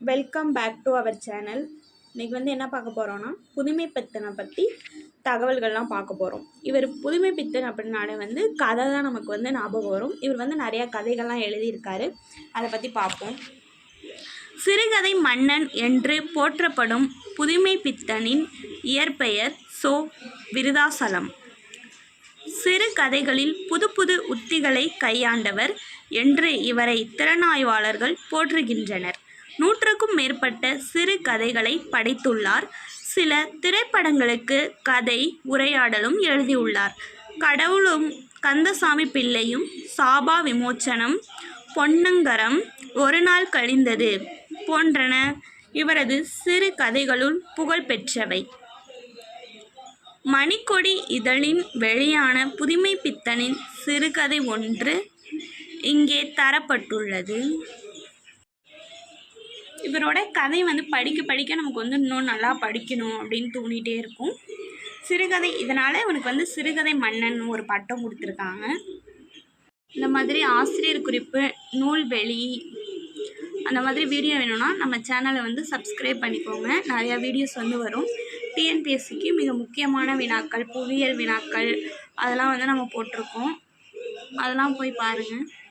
Welcome back to our channel இன்றைக்கி வந்து என்ன பார்க்க போகிறோன்னா புதுமை பித்தனை பற்றி தகவல்கள்லாம் பார்க்க போகிறோம் இவர் புதுமை பித்தன் அப்படின்னாலே வந்து கதை தான் நமக்கு வந்து ஞாபகம் வரும். இவர் வந்து நிறையா கதைகள்லாம் எழுதியிருக்காரு. அதை பற்றி பார்ப்போம். சிறுகதை மன்னன் என்று போற்றப்படும் புதுமை பித்தனின் இயற்பெயர் சோ விருதாசலம். சிறு கதைகளில் புது புது உத்திகளை கையாண்டவர் என்று இவரை திறனாய்வாளர்கள் போற்றுகின்றனர். நூற்றுக்கும் மேற்பட்ட சிறு கதைகளை படைத்துள்ளார். சில திரைப்படங்களுக்கு கதை உரையாடலும் எழுதியுள்ளார். கடவுளும் கந்தசாமி பிள்ளையும் சாபா விமோச்சனம் பொன்னங்கரம் ஒரு நாள் கழிந்தது போன்றன இவரது சிறு கதைகளுள் புகழ்பெற்றவை மணிக்கொடி இதழின் வெளியான புதுமை பித்தனின் சிறுகதை ஒன்று இங்கே தரப்பட்டுள்ளது. இவரோட கதை வந்து படிக்க படிக்க நமக்கு வந்து இன்னும் நல்லா படிக்கணும் அப்படின்னு தோணிகிட்டே இருக்கும். சிறுகதை இதனால் இவனுக்கு வந்து சிறுகதை மன்னன் ஒரு பட்டம் கொடுத்துருக்காங்க. இந்த மாதிரி ஆசிரியர் குறிப்பு நூல்வெளி அந்த மாதிரி வீடியோ வேணும்னா நம்ம சேனலை வந்து சப்ஸ்கிரைப் பண்ணிக்கோங்க. நிறையா வீடியோஸ் வந்து வரும். டிஎன்பிஎஸ்சிக்கு மிக முக்கியமான வினாக்கள் புவியியல் வினாக்கள் அதெல்லாம் வந்து நம்ம போட்டிருக்கோம். அதெல்லாம் போய் பாருங்கள்